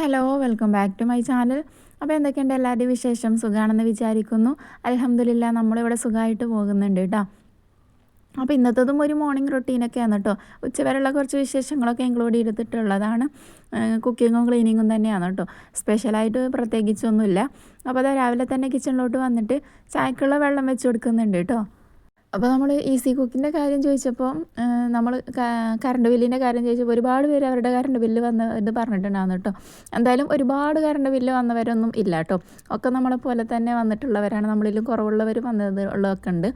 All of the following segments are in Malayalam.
Hello welcome back to my channel അപ്പോൾ എന്തൊക്കെയുണ്ട് എല്ലാവരുടെയും വിശേഷം? സുഖമാണെന്ന് വിചാരിക്കുന്നു. അലഹമ്മദില്ല നമ്മളിവിടെ സുഖമായിട്ട് പോകുന്നുണ്ട് കേട്ടോ അപ്പോൾ ഇന്നത്തതും ഒരു മോർണിംഗ് റൊട്ടീനൊക്കെയാണ് കേട്ടോ ഉച്ചവരെയുള്ള കുറച്ച് വിശേഷങ്ങളൊക്കെ ഇൻക്ലൂഡ് ചെയ്തിട്ടുള്ളതാണ്. കുക്കിങ്ങും ക്ലീനിങ്ങും തന്നെയാണ് കേട്ടോ സ്പെഷ്യലായിട്ട് പ്രത്യേകിച്ചൊന്നുമില്ല. അപ്പോൾ അത് രാവിലെ തന്നെ കിച്ചണിലോട്ട് വന്നിട്ട് ചായക്കുള്ള വെള്ളം വെച്ച് കൊടുക്കുന്നുണ്ട് കേട്ടോ അപ്പോൾ നമ്മൾ ഈസി കുക്കിന്റെ കാര്യം ചോദിച്ചപ്പോൾ നമ്മൾ കറണ്ട് ബില്ലിന്റെ കാര്യം ചോദിച്ചപ്പോൾ ഒരുപാട് പേര് അവരുടെ കറണ്ട് ബില്ല് വന്ന ഇത് പറഞ്ഞിട്ടുണ്ടാകുന്നു കേട്ടോ. എന്തായാലും ഒരുപാട് കറണ്ട് ബില്ല് വന്നവരൊന്നും ഇല്ല കേട്ടോ. ഒക്കെ നമ്മളെ പോലെ തന്നെ വന്നിട്ടുള്ളവരാണ്. നമ്മളിലും കുറവുള്ളവർ വന്നത് ഉള്ളതൊക്കെ ഉണ്ട്.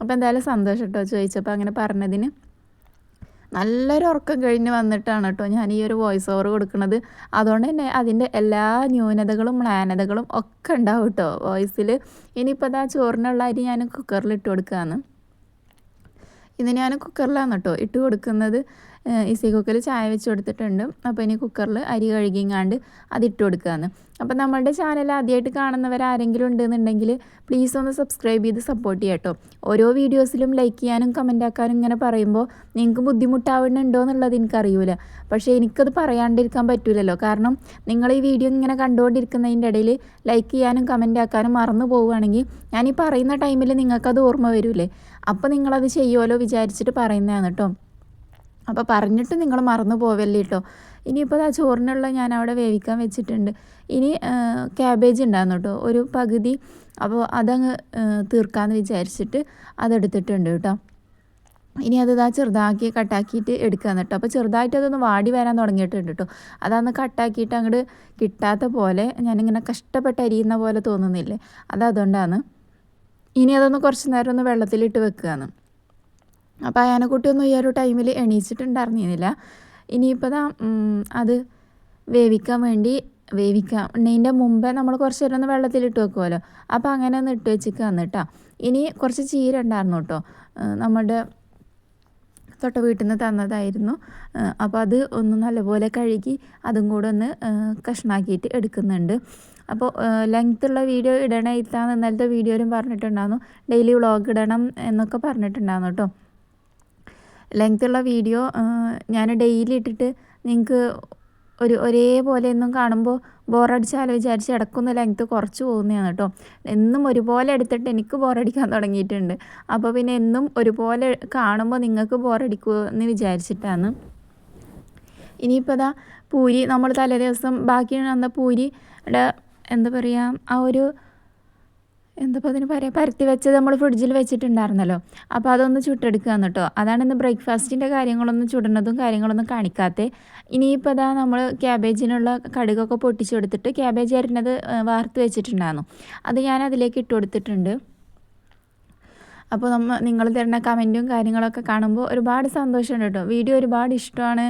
അപ്പോൾ എന്തായാലും സന്തോഷം കേട്ടോ ചോദിച്ചപ്പോൾ അങ്ങനെ പറഞ്ഞതിന്. നല്ലൊരു ഉറക്കം കഴിഞ്ഞ് വന്നിട്ടാണ് കേട്ടോ ഞാൻ ഈ ഒരു വോയിസ് ഓവർ കൊടുക്കുന്നത് അതുകൊണ്ട് തന്നെ അതിന്റെ എല്ലാ ന്യൂനതകളും മ്ലാനതകളും ഒക്കെ ഉണ്ടാവും കേട്ടോ വോയിസിൽ ഇനിയിപ്പോൾ അതാ ചോറിനുള്ള അരി ഞാൻ കുക്കറിൽ ഇട്ട് കൊടുക്കുകയാണ് ഇന്ന് ഞാൻ കുക്കറിലാണ് കേട്ടോ. ഇട്ട് കൊടുക്കുന്നത് ഈസി കുക്കറിൽ ചായ വെച്ച് കൊടുത്തിട്ടുണ്ട്. അപ്പോൾ ഇനി കുക്കറിൽ അരി കഴുകിങ്ങാണ്ട് അതിട്ട് കൊടുക്കുകയാണ്. അപ്പോൾ നമ്മളുടെ ചാനൽ ആദ്യമായിട്ട് കാണുന്നവർ ആരെങ്കിലും ഉണ്ടെന്നുണ്ടെങ്കിൽ പ്ലീസ് ഒന്ന് സബ്സ്ക്രൈബ് ചെയ്ത് സപ്പോർട്ട് ചെയ്യാം കേട്ടോ. ഓരോ വീഡിയോസിലും ലൈക്ക് ചെയ്യാനും കമന്റ് ആക്കാനും ഇങ്ങനെ പറയുമ്പോൾ നിങ്ങൾക്ക് ബുദ്ധിമുട്ടാവുന്നുണ്ടോ എന്നുള്ളത് എനിക്കറിയില്ല പക്ഷേ എനിക്കത് പറയാണ്ടിരിക്കാൻ പറ്റില്ലല്ലോ കാരണം നിങ്ങൾ ഈ വീഡിയോ ഇങ്ങനെ കണ്ടുകൊണ്ടിരിക്കുന്നതിന്റെ ഇടയിൽ ലൈക്ക് ചെയ്യാനും കമന്റ് ആക്കാനും മറന്നു പോവുകയാണെങ്കിൽ ഞാൻ ഈ പറയുന്ന ടൈമിൽ നിങ്ങൾക്കത് ഓർമ്മ വരില്ലേ അപ്പോൾ നിങ്ങളത് ചെയ്യുമല്ലോ വിചാരിച്ചിട്ട് പറയുന്നതാണ് കേട്ടോ. അപ്പോൾ പറഞ്ഞിട്ട് നിങ്ങൾ മറന്നു പോവല്ലേ കേട്ടോ. ഇനിയിപ്പോൾ ആ ചോറിനുള്ള ഞാൻ അവിടെ വേവിക്കാൻ വെച്ചിട്ടുണ്ട്. ഇനി ക്യാബേജ് ഉണ്ടായിരുന്നു കേട്ടോ. ഒരു പകുതി. അപ്പോൾ അതങ്ങ് തീർക്കാമെന്ന് വിചാരിച്ചിട്ട് അതെടുത്തിട്ടുണ്ട് കേട്ടോ. ഇനി അത് ഇതാ ചെറുതാക്കി കട്ടാക്കിയിട്ട് എടുക്കാന്ന് കേട്ടോ. അപ്പോൾ ചെറുതായിട്ട് അതൊന്ന് വാടി വരാൻ തുടങ്ങിയിട്ടുണ്ട് കേട്ടോ. അതൊന്ന് കട്ടാക്കിയിട്ട് അങ്ങോട്ട് കിട്ടാത്ത പോലെ ഞാനിങ്ങനെ കഷ്ടപ്പെട്ട് അരിയുന്ന പോലെ തോന്നുന്നില്ലേ? അത് അതുകൊണ്ടാണ്. ഇനി അതൊന്ന് കുറച്ച് നേരം ഒന്ന് വെള്ളത്തിലിട്ട് വെക്കുകയാണ്. അപ്പോൾ അയാനക്കുട്ടിയൊന്നും ഈ ഒരു ടൈമിൽ എണീച്ചിട്ടുണ്ടായിരുന്നില്ല. ഇനിയിപ്പോൾ അത് വേവിക്കാൻ വേണ്ടി വേവിക്കാം. എണ്ണീന്റെ മുമ്പേ നമ്മൾ കുറച്ച് നേരം ഒന്ന് വെള്ളത്തിലിട്ട് വെക്കുമല്ലോ അപ്പോൾ അങ്ങനെ ഒന്ന് ഇട്ട് വെച്ചിക്കാന്ന് കേട്ടോ ഇനി കുറച്ച് ചീര ഉണ്ടായിരുന്നു കേട്ടോ നമ്മുടെ തൊട്ട വീട്ടിൽ നിന്ന് തന്നതായിരുന്നു അപ്പോൾ അത് ഒന്ന് നല്ലപോലെ കഴുകി അതും കൂടെ ഒന്ന് കഷ്ണാക്കിയിട്ട് എടുക്കുന്നുണ്ട്. അപ്പോൾ ലെങ്ത്തുള്ള വീഡിയോ ഇടണേ ഇത്താന്ന് ഇന്നലത്തെ വീഡിയോയിലും പറഞ്ഞിട്ടുണ്ടായിരുന്നു. ഡെയിലി വ്ളോഗ് ഇടണം എന്നൊക്കെ പറഞ്ഞിട്ടുണ്ടായിരുന്നു കേട്ടോ. ലെങ്ത്തുള്ള വീഡിയോ ഞാൻ ഡെയിലി ഇട്ടിട്ട് നിങ്ങൾക്ക് ഒരു ഒരേപോലെ ഒന്നും കാണുമ്പോൾ ബോറടിച്ചാലോ വിചാരിച്ച് ഇടക്കൊന്ന് ലെങ്ത്ത് കുറച്ച് പോകുന്നതാണ് കേട്ടോ. എന്നും ഒരുപോലെ എടുത്തിട്ട് എനിക്ക് ബോറടിക്കാൻ തുടങ്ങിയിട്ടുണ്ട്. അപ്പോൾ പിന്നെ എന്നും ഒരുപോലെ കാണുമ്പോൾ നിങ്ങൾക്ക് ബോറടിക്കുമോ എന്ന് വിചാരിച്ചിട്ടാണ്. ഇനിയിപ്പോൾ അതാ പൂരി നമ്മൾ തലേ ദിവസം ബാക്കി വന്ന പൂരിയുടെ എന്താ പറയുക ആ ഒരു എന്താ അതിന് പറയുക പരത്തി വെച്ചത് നമ്മൾ ഫ്രിഡ്ജിൽ വെച്ചിട്ടുണ്ടായിരുന്നല്ലോ. അപ്പോൾ അതൊന്ന് ചുട്ടെടുക്കുക കേട്ടോ അതാണ് ഇന്ന് ബ്രേക്ക്ഫാസ്റ്റിന്റെ കാര്യങ്ങളൊന്നും ചുടുന്നതും കാര്യങ്ങളൊന്നും കാണിക്കാത്തത് ഇനിയിപ്പോൾ അതാ നമ്മൾ ക്യാബേജിനുള്ള കടുകൊക്കെ പൊട്ടിച്ചെടുത്തിട്ട് ക്യാബേജ് അരിഞ്ഞത് വാർത്ത് വെച്ചിട്ടുണ്ടായിരുന്നു. അത് ഞാൻ അതിലേക്ക് ഇട്ട് കൊടുത്തിട്ടുണ്ട്. അപ്പോൾ നമ്മൾ നിങ്ങൾ തരുന്ന കമന്റും കാര്യങ്ങളൊക്കെ കാണുമ്പോൾ ഒരുപാട് സന്തോഷമുണ്ട് കേട്ടോ. വീഡിയോ ഒരുപാട് ഇഷ്ടമാണ്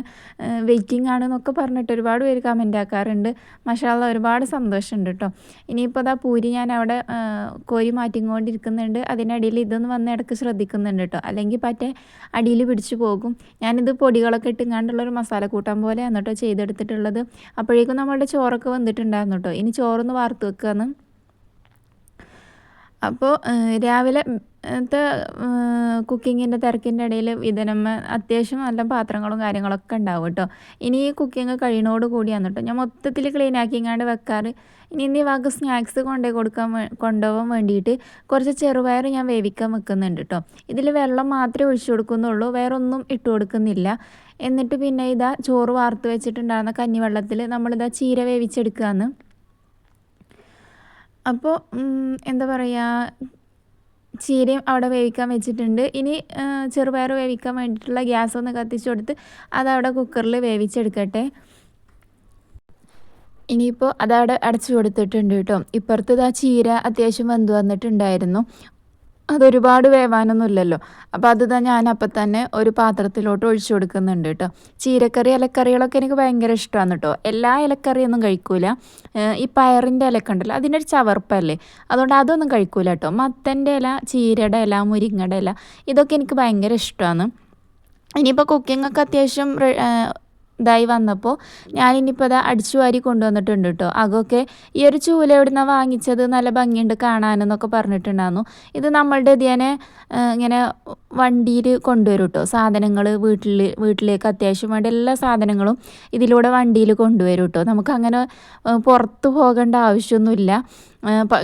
വെയിറ്റിംഗ് ആണ് എന്നൊക്കെ പറഞ്ഞിട്ട് ഒരുപാട് പേര് കമന്റ് ആക്കാറുണ്ട്. മഷാല ഒരുപാട് സന്തോഷമുണ്ട് കേട്ടോ. ഇനിയിപ്പോൾ അതാ പൂരി ഞാൻ അവിടെ കോരി മാറ്റിക്കൊണ്ടിരിക്കുന്നുണ്ട്. അതിനിടയിൽ ഇതൊന്ന് വന്ന് ഇടയ്ക്ക് ശ്രദ്ധിക്കുന്നുണ്ട് കേട്ടോ. അല്ലെങ്കിൽ പറ്റേ അടിയിൽ പിടിച്ചു പോകും. ഞാനിത് പൊടികളൊക്കെ ഇട്ടുങ്ങാണ്ടുള്ളൊരു മസാല കൂട്ടാൻ പോലെയാണ് കേട്ടോ ചെയ്തെടുത്തിട്ടുള്ളത്. അപ്പോഴേക്കും നമ്മളുടെ ചോറൊക്കെ വന്നിട്ടുണ്ടായിരുന്നു കേട്ടോ. ഇനി ചോറൊന്ന് വാർത്ത് വെക്കുകയെന്ന് അപ്പോൾ രാവിലെ കുക്കിങ്ങിന്റെ തിരക്കിന്റെ ഇടയിൽ ഇതിനമ്മ അത്യാവശ്യം നല്ല പാത്രങ്ങളും കാര്യങ്ങളൊക്കെ ഉണ്ടാവും കേട്ടോ. ഇനി ഈ കുക്കിങ് കഴിയണോട് കൂടിയാണ് കേട്ടോ. ഞാൻ മൊത്തത്തിൽ ക്ലീൻ ആക്കിങ്ങാണ്ട് വെക്കാറ്. ഇനി ഇനി വാക്ക് സ്നാക്സ് കൊണ്ടുപോയി കൊടുക്കാൻ കൊണ്ടുപോകാൻ വേണ്ടിയിട്ട് കുറച്ച് ചെറുപയർ ഞാൻ വേവിക്കാൻ വെക്കുന്നുണ്ട് കേട്ടോ. ഇതിൽ വെള്ളം മാത്രമേ ഒഴിച്ചു കൊടുക്കുന്നുള്ളൂ. വേറൊന്നും ഇട്ട് കൊടുക്കുന്നില്ല. എന്നിട്ട് പിന്നെ ഇതാ ചോറ് വാർത്ത് വെച്ചിട്ടുണ്ടായിരുന്ന കഞ്ഞിവെള്ളത്തിൽ നമ്മളിതാ ചീര വേവിച്ചെടുക്കുകയാണ് അപ്പോൾ എന്താ പറയുക ചീരയും അവിടെ വേവിക്കാൻ വെച്ചിട്ടുണ്ട്. ഇനി ചെറുപയർ വേവിക്കാൻ വേണ്ടിയിട്ടുള്ള ഗ്യാസ് ഒന്ന് കത്തിച്ചു കൊടുത്ത് അതവിടെ കുക്കറിൽ വേവിച്ചെടുക്കട്ടെ. ഇനിയിപ്പോൾ അതവിടെ അടച്ചു കൊടുത്തിട്ടുണ്ട് കേട്ടോ. ഇപ്പുറത്ത് ആ ചീര അത്യാവശ്യം വെന്ത് വന്നിട്ടുണ്ടായിരുന്നു. അതൊരുപാട് വേവാനൊന്നുമില്ലല്ലോ. അപ്പോൾ അത് ഞാൻ അപ്പം തന്നെ ഒരു പാത്രത്തിലോട്ട് ഒഴിച്ചു കൊടുക്കുന്നുണ്ട് കേട്ടോ. ചീരക്കറി ഇലക്കറികളൊക്കെ എനിക്ക് ഭയങ്കര ഇഷ്ടമാണ് കേട്ടോ. എല്ലാ ഇലക്കറിയൊന്നും കഴിക്കൂല. ഈ പയറിന്റെ ഇലക്ക ഉണ്ടല്ലോ അതിന്റെ ഒരു ചവർപ്പല്ലേ? അതുകൊണ്ട് അതൊന്നും കഴിക്കൂല കേട്ടോ. മത്തന്റെ ഇല ചീരയുടെ ഇല മുരിങ്ങയുടെ ഇല ഇതൊക്കെ എനിക്ക് ഭയങ്കര ഇഷ്ടമാണ് ഇനിയിപ്പോൾ കുക്കിംഗ് ഒക്കെ അത്യാവശ്യം ഇതായി വന്നപ്പോൾ ഞാനിനിയിപ്പോൾ അത് അടിച്ചു വാരി കൊണ്ടുവന്നിട്ടുണ്ട് കേട്ടോ അതൊക്കെ ഈ ഒരു ചൂല എവിടുന്ന വാങ്ങിച്ചത്? നല്ല ഭംഗിയുണ്ട് കാണാനെന്നൊക്കെ പറഞ്ഞിട്ടുണ്ടായിരുന്നു. ഇത് നമ്മളുടെ ഇതിനെ ഇങ്ങനെ വണ്ടിയിൽ കൊണ്ടുവരും കേട്ടോ സാധനങ്ങൾ വീട്ടിൽ വീട്ടിലേക്ക് അത്യാവശ്യം വേണ്ട എല്ലാ സാധനങ്ങളും ഇതിലൂടെ വണ്ടിയിൽ കൊണ്ടുവരും കേട്ടോ നമുക്ക് അങ്ങനെ പുറത്ത് പോകേണ്ട ആവശ്യമൊന്നുമില്ല.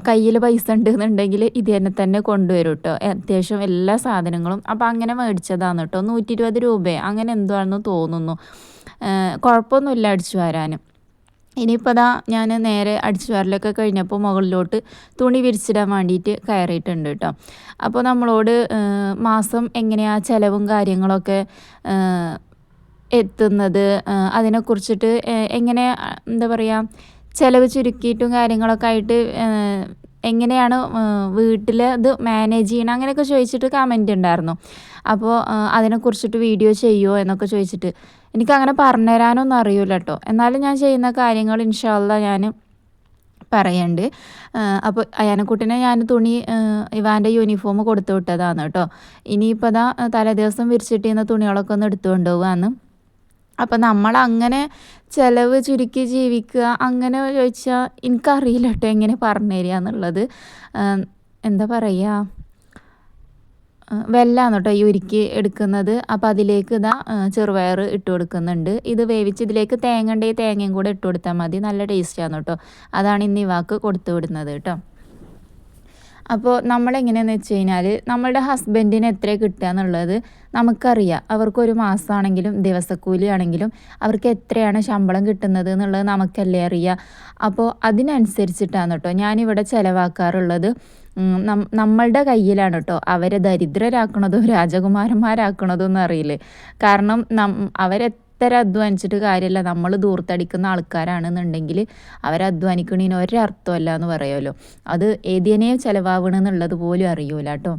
കയ്യിൽ പൈസ ഉണ്ട് എന്നുണ്ടെങ്കിൽ ഇത് തന്നെ തന്നെ കൊണ്ടുവരും കേട്ടോ അത്യാവശ്യം എല്ലാ സാധനങ്ങളും. അപ്പോൾ അങ്ങനെ മേടിച്ചതാണ് കേട്ടോ നൂറ്റി ഇരുപത് രൂപയെ അങ്ങനെ എന്തുവാണെന്ന് തോന്നുന്നു. കുഴപ്പമൊന്നുമില്ല അടിച്ചു വരാനും ഇനിയിപ്പോൾ അതാ ഞാൻ നേരെ അടിച്ചു വരലൊക്കെ കഴിഞ്ഞപ്പോൾ മുകളിലോട്ട് തുണി വിരിച്ചിടാൻ വേണ്ടിയിട്ട് കയറിയിട്ടുണ്ട് കേട്ടോ അപ്പോൾ നമ്മളോട് മാസം എങ്ങനെയാ ചിലവും കാര്യങ്ങളൊക്കെ എത്തുന്നത്? അതിനെക്കുറിച്ചിട്ട് എങ്ങനെ എന്താ പറയുക ചിലവ് ചുരുക്കിയിട്ടും കാര്യങ്ങളൊക്കെ ആയിട്ട് എങ്ങനെയാണ് വീട്ടിൽ ഇത് മാനേജ് ചെയ്യണം? അങ്ങനെയൊക്കെ ചോദിച്ചിട്ട് കമന്റ് ഉണ്ടായിരുന്നു അപ്പോൾ അതിനെക്കുറിച്ചിട്ട് വീഡിയോ ചെയ്യുമോ എന്നൊക്കെ ചോദിച്ചിട്ട്. എനിക്കങ്ങനെ പറഞ്ഞു തരാനൊന്നും അറിയില്ല കേട്ടോ എന്നാലും ഞാൻ ചെയ്യുന്ന കാര്യങ്ങൾ ഇൻഷാല്ല ഞാൻ പറയണ്ട്. അപ്പോൾ അയാനക്കുട്ടിനെ ഞാൻ തുണി ഇവാന്റെ യൂണിഫോം കൊടുത്തു വിട്ടതാണ് കേട്ടോ ഇനിയിപ്പോൾ അതാ തലേദിവസം വിരിച്ചിട്ടിരുന്ന തുണികളൊക്കെ ഒന്ന് എടുത്തു പോവാന്ന് അപ്പം നമ്മൾ അങ്ങനെ ചിലവ് ചുരുക്കി ജീവിക്കുക അങ്ങനെ ചോദിച്ചാൽ എനിക്കറിയില്ല കേട്ടോ എങ്ങനെ പറഞ്ഞു തരിക എന്നുള്ളത് എന്താ പറയുക വെല്ലാണ് കേട്ടോ ഈ ഉരുക്കി എടുക്കുന്നത്. അപ്പോൾ അതിലേക്ക് ഇതാ ചെറുപയർ ഇട്ട് കൊടുക്കുന്നുണ്ട്. ഇത് വേവിച്ച് ഇതിലേക്ക് തേങ്ങ ഉണ്ടെങ്കിൽ തേങ്ങയും കൂടെ ഇട്ട് കൊടുത്താൽ മതി. നല്ല ടേസ്റ്റ് ആണ് കേട്ടോ അതാണ് ഇന്ന് ഇവാക്ക് കൊടുത്തു വിടുന്നത് കേട്ടോ. അപ്പോൾ നമ്മളെങ്ങനെയാണെന്ന് വെച്ച് കഴിഞ്ഞാൽ നമ്മളുടെ ഹസ്ബൻഡിന് എത്ര കിട്ടുക എന്നുള്ളത് നമുക്കറിയാം. അവർക്കൊരു മാസമാണെങ്കിലും ദിവസക്കൂലി ആണെങ്കിലും അവർക്ക് എത്രയാണ് ശമ്പളം കിട്ടുന്നത് എന്നുള്ളത് നമുക്കല്ലേ അറിയാം. അപ്പോൾ അതിനനുസരിച്ചിട്ടാണ് കേട്ടോ ഞാനിവിടെ ചിലവാക്കാറുള്ളത്. നമ്മളുടെ കയ്യിലാണ് കേട്ടോ. അവരെ ദരിദ്രരാക്കണതോ രാജകുമാരന്മാരാക്കണതോ എന്നറിയില്ലേ. കാരണം നം അവരെ എത്ര അധ്വാനിച്ചിട്ട് കാര്യമല്ല നമ്മൾ ദൂർത്തടിക്കുന്ന ആൾക്കാരാണെന്നുണ്ടെങ്കിൽ അവരധ്വാനിക്കണതിന് ഒരർത്ഥമല്ല എന്ന് പറയുമല്ലോ. അത് ഏതിനെ ചിലവാകണമെന്നുള്ളത് പോലും അറിയൂല കേട്ടോ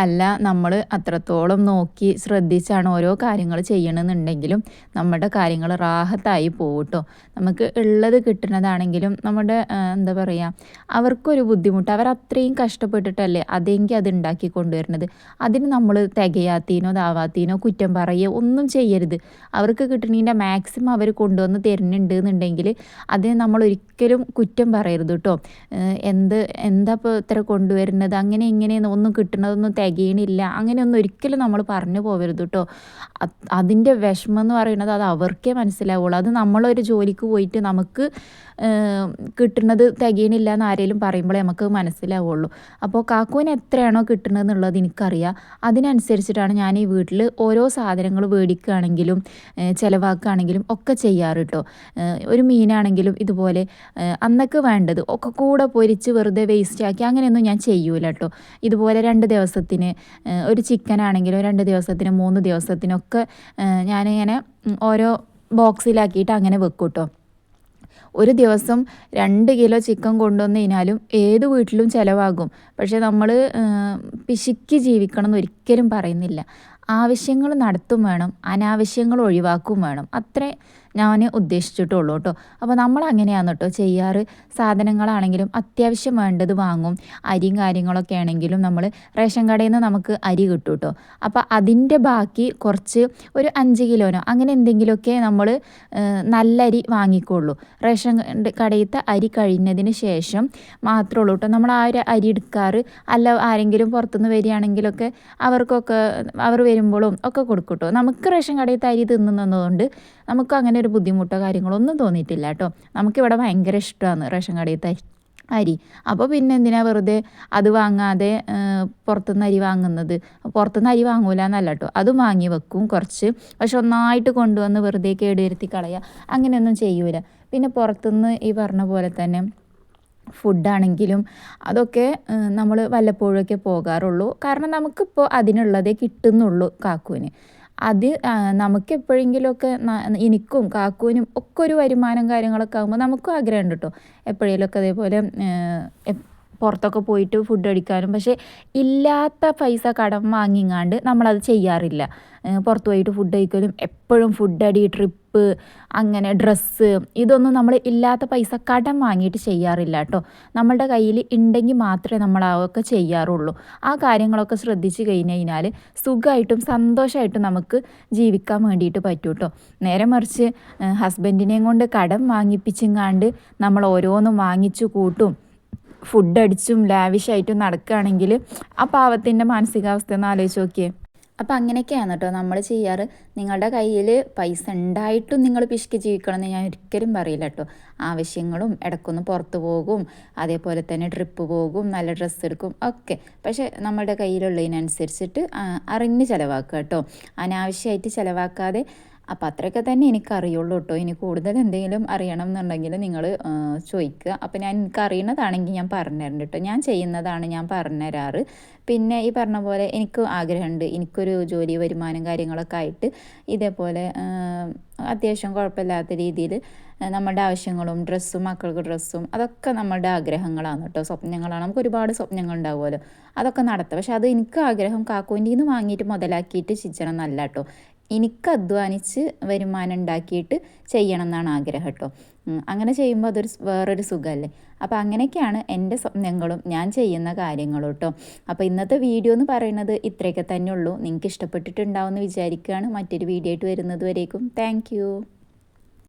അല്ല നമ്മൾ അത്രത്തോളം നോക്കി ശ്രദ്ധിച്ചാണ് ഓരോ കാര്യങ്ങൾ ചെയ്യണമെന്നുണ്ടെങ്കിലും നമ്മുടെ കാര്യങ്ങൾ റാഹത്തായി പോകട്ടോ നമുക്ക് ഉള്ളത് കിട്ടുന്നതാണെങ്കിലും നമ്മുടെ എന്താ പറയുക അവർക്കൊരു ബുദ്ധിമുട്ട് അവർ അത്രയും കഷ്ടപ്പെട്ടിട്ടല്ലേ അതെങ്കിൽ അത് ഉണ്ടാക്കി കൊണ്ടുവരുന്നത്. അതിന് നമ്മൾ തികയാത്തീനോ ദാവാത്തീനോ കുറ്റം പറയുകയോ ഒന്നും ചെയ്യരുത്. അവർക്ക് കിട്ടണതിന്റെ മാക്സിമം അവർ കൊണ്ടുവന്ന് തരുന്നുണ്ട് എന്നുണ്ടെങ്കിൽ അതിന് നമ്മൾ ഒരിക്കലും കുറ്റം പറയരുത് കേട്ടോ എന്ത് എന്താ ഇപ്പോൾ ഇത്ര കൊണ്ടുവരുന്നത്? അങ്ങനെ ഇങ്ങനെ ഒന്നും കിട്ടുന്നതൊന്നും ഒന്നും തികയണില്ല. അങ്ങനെയൊന്നും ഒരിക്കലും നമ്മൾ പറഞ്ഞു പോകരുത് കേട്ടോ അതിന്റെ വിഷമം എന്ന് പറയുന്നത് അത് അവർക്കേ മനസ്സിലാവുള്ളൂ. അത് നമ്മളൊരു ജോലിക്ക് പോയിട്ട് നമുക്ക് കിട്ടുന്നത് തികയണില്ല എന്ന് ആരെങ്കിലും പറയുമ്പോഴേ നമുക്ക് മനസ്സിലാവുള്ളൂ. അപ്പോൾ കാക്കുവിന് എത്രയാണോ കിട്ടുന്നത് എന്നുള്ളത് എനിക്കറിയാം. അതിനനുസരിച്ചിട്ടാണ് ഞാൻ ഈ വീട്ടിൽ ഓരോ സാധനങ്ങൾ മേടിക്കുകയാണെങ്കിലും ചിലവാക്കുകയാണെങ്കിലും ഒക്കെ ചെയ്യാറ് കേട്ടോ ഒരു മീനാണെങ്കിലും ഇതുപോലെ അന്നൊക്കെ വേണ്ടത് ഒക്കെ കൂടെ പൊരിച്ച് വെറുതെ വേസ്റ്റ് ആക്കി അങ്ങനെയൊന്നും ഞാൻ ചെയ്യൂല കേട്ടോ ഇതുപോലെ രണ്ട് ദിവസത്തിന് ഒരു ചിക്കൻ ആണെങ്കിലും രണ്ട് ദിവസത്തിന് മൂന്ന് ദിവസത്തിനൊക്കെ ഞാനിങ്ങനെ ഓരോ ബോക്സിലാക്കിയിട്ട് അങ്ങനെ വെക്കും കേട്ടോ ഒരു ദിവസം രണ്ട് കിലോ ചിക്കൻ കൊണ്ടുവന്നു കഴിഞ്ഞാലും ഏത് വീട്ടിലും ചിലവാകും. പക്ഷേ നമ്മൾ പിശുക്കി ജീവിക്കണം എന്ന് ഒരിക്കലും പറയുന്നില്ല. ആവശ്യങ്ങൾ നടത്തും വേണം അനാവശ്യങ്ങൾ ഒഴിവാക്കും വേണം. അത്രേ ഞാൻ ഉദ്ദേശിച്ചിട്ടുള്ളൂ കേട്ടോ അപ്പോൾ നമ്മൾ അങ്ങനെയാണ് കേട്ടോ ചെയ്യാറ്. സാധനങ്ങളാണെങ്കിലും അത്യാവശ്യം വേണ്ടത് വാങ്ങും. അരിയും കാര്യങ്ങളൊക്കെ ആണെങ്കിലും നമ്മൾ റേഷൻ കടയിൽ നിന്ന് നമുക്ക് അരി കിട്ടും കേട്ടോ അപ്പോൾ അതിന്റെ ബാക്കി കുറച്ച് ഒരു അഞ്ച് കിലോനോ അങ്ങനെ എന്തെങ്കിലുമൊക്കെ നമ്മൾ നല്ല അരി വാങ്ങിക്കോളൂ റേഷൻ കടയിലത്തെ അരി കഴിഞ്ഞതിന് ശേഷം മാത്രമേ ഉള്ളൂ കേട്ടോ നമ്മൾ ആ ഒരു അരി എടുക്കാറ്. അല്ല ആരെങ്കിലും പുറത്തുനിന്ന് വരികയാണെങ്കിലൊക്കെ അവർക്കൊക്കെ അവർ വരുമ്പോഴും ഒക്കെ കൊടുക്കും കേട്ടോ നമുക്ക് റേഷൻ കടയിലത്തെ അരി തിന്നുന്നതുകൊണ്ട് നമുക്ക് അങ്ങനെ ഒരു ബുദ്ധിമുട്ടോ കാര്യങ്ങളോ ഒന്നും തോന്നിയിട്ടില്ല കേട്ടോ. നമുക്കിവിടെ ഭയങ്കര ഇഷ്ടമാണ് റേഷൻ കടയിലത്തെ അരി. അപ്പോൾ പിന്നെ എന്തിനാ വെറുതെ അത് വാങ്ങാതെ പുറത്തുനിന്ന് അരി വാങ്ങുന്നത്? പുറത്തുനിന്ന് അരി വാങ്ങൂല എന്നല്ല കേട്ടോ. അതും വാങ്ങി വെക്കും കുറച്ച്. പക്ഷെ ഒന്നായിട്ട് കൊണ്ടുവന്ന് വെറുതെ കേടുവരുത്തി കളയുക അങ്ങനെയൊന്നും ചെയ്യൂല. പിന്നെ പുറത്തുനിന്ന് ഈ പറഞ്ഞ പോലെ തന്നെ ഫുഡാണെങ്കിലും അതൊക്കെ നമ്മൾ വല്ലപ്പോഴൊക്കെ പോകാറുള്ളൂ. കാരണം നമുക്കിപ്പോൾ അതിനുള്ളതേ കിട്ടുന്നുള്ളൂ കാക്കുവിന്. അത് നമുക്ക് എപ്പോഴെങ്കിലുമൊക്കെ എനിക്കും കാക്കുവിനും ഒക്കെ ഒരു വരുമാനം കാര്യങ്ങളൊക്കെ ആകുമ്പോൾ നമുക്കും ആഗ്രഹമുണ്ട് കേട്ടോ. എപ്പോഴേലുമൊക്കെ അതേപോലെ പുറത്തൊക്കെ പോയിട്ട് ഫുഡ് അടിക്കാനും. പക്ഷേ ഇല്ലാത്ത പൈസ കടം വാങ്ങിങ്ങാണ്ട് നമ്മളത് ചെയ്യാറില്ല. പുറത്ത് പോയിട്ട് ഫുഡ് കഴിക്കലും എപ്പോഴും ഫുഡ് അടി ട്രിപ്പ് അങ്ങനെ ഡ്രസ്സ് ഇതൊന്നും നമ്മൾ ഇല്ലാത്ത പൈസ കടം വാങ്ങിയിട്ട് ചെയ്യാറില്ല കേട്ടോ നമ്മളുടെ കയ്യിൽ ഉണ്ടെങ്കിൽ മാത്രമേ നമ്മൾ അതൊക്കെ ചെയ്യാറുള്ളൂ. ആ കാര്യങ്ങളൊക്കെ ശ്രദ്ധിച്ച് കഴിഞ്ഞ് കഴിഞ്ഞാൽ സുഖമായിട്ടും സന്തോഷമായിട്ടും നമുക്ക് ജീവിക്കാൻ വേണ്ടിയിട്ട് പറ്റും കേട്ടോ നേരെ മറിച്ച് ഹസ്ബൻഡിനെയും കൊണ്ട് കടം വാങ്ങിപ്പിച്ചിങ്ങാണ്ട് നമ്മൾ ഓരോന്നും വാങ്ങിച്ചു കൂട്ടും. ഫുഡ് അടിച്ചും ലാവിഷായിട്ടും നടക്കുകയാണെങ്കിൽ ആ പാവത്തിന്റെ മാനസികാവസ്ഥ ഒന്ന് ആലോചിച്ച് നോക്കിയേ. അപ്പോൾ അങ്ങനെയൊക്കെയാണ് കേട്ടോ നമ്മൾ ചെയ്യാറ്. നിങ്ങളുടെ കയ്യിൽ പൈസ ഉണ്ടായിട്ടും നിങ്ങൾ പിശുക്കി ജീവിക്കണമെന്ന് ഞാൻ ഒരിക്കലും പറയില്ല കേട്ടോ. ആവശ്യങ്ങളും ഇടയ്ക്കൊന്ന് പുറത്ത് പോകും അതേപോലെ തന്നെ ട്രിപ്പ് പോകും നല്ല ഡ്രസ്സ് എടുക്കും ഒക്കെ. പക്ഷേ നമ്മുടെ കയ്യിലുള്ളതിനനുസരിച്ചിട്ട് അറിഞ്ഞ് ചിലവാക്കുക കേട്ടോ. അനാവശ്യമായിട്ട് ചിലവാക്കാതെ അപ്പോൾ അത്രയൊക്കെ തന്നെ എനിക്കറിയുള്ളൂ കേട്ടോ ഇനി കൂടുതൽ എന്തെങ്കിലും അറിയണം എന്നുണ്ടെങ്കിൽ നിങ്ങൾ ചോദിക്കുക അപ്പോൾ ഞാൻ എനിക്ക് അറിയണതാണെങ്കിൽ ഞാൻ പറഞ്ഞുതരുന്നുണ്ട് കേട്ടോ ഞാൻ ചെയ്യുന്നതാണ് ഞാൻ പറഞ്ഞുതരാറ്. പിന്നെ ഈ പറഞ്ഞ പോലെ എനിക്ക് ആഗ്രഹമുണ്ട്. എനിക്കൊരു ജോലി വരുമാനം കാര്യങ്ങളൊക്കെ ആയിട്ട് ഇതേപോലെ അത്യാവശ്യം കുഴപ്പമില്ലാത്ത രീതിയിൽ നമ്മുടെ ആവശ്യങ്ങളും ഡ്രസ്സും മക്കൾക്ക് ഡ്രസ്സും അതൊക്കെ നമ്മുടെ ആഗ്രഹങ്ങളാണ് കേട്ടോ സ്വപ്നങ്ങളാണ്. നമുക്ക് ഒരുപാട് സ്വപ്നങ്ങൾ ഉണ്ടാവുമല്ലോ. അതൊക്കെ നടത്താം. പക്ഷെ അത് എനിക്ക് ആഗ്രഹം കാക്കോന്റെ നിന്ന് വാങ്ങിയിട്ട് മുതലാക്കിയിട്ട് ചിച്ചണം നല്ല കേട്ടോ എനിക്ക് അധ്വാനിച്ച് വരുമാനം ഉണ്ടാക്കിയിട്ട് ചെയ്യണം എന്നാണ് ആഗ്രഹം കേട്ടോ. അങ്ങനെ ചെയ്യുമ്പോൾ അതൊരു വേറൊരു സുഖമല്ലേ? അപ്പോൾ അങ്ങനെയൊക്കെയാണ് എന്റെ സ്വപ്നങ്ങളും ഞാൻ ചെയ്യുന്ന കാര്യങ്ങളും കേട്ടോ. അപ്പോൾ ഇന്നത്തെ വീഡിയോ എന്ന് പറയുന്നത് ഇത്രയൊക്കെ തന്നെ ഉള്ളൂ. നിങ്ങൾക്ക് ഇഷ്ടപ്പെട്ടിട്ടുണ്ടാവുമെന്ന് വിചാരിക്കുകയാണ്. മറ്റൊരു വീഡിയോ ആയിട്ട് വരുന്നത് വരേക്കും. താങ്ക്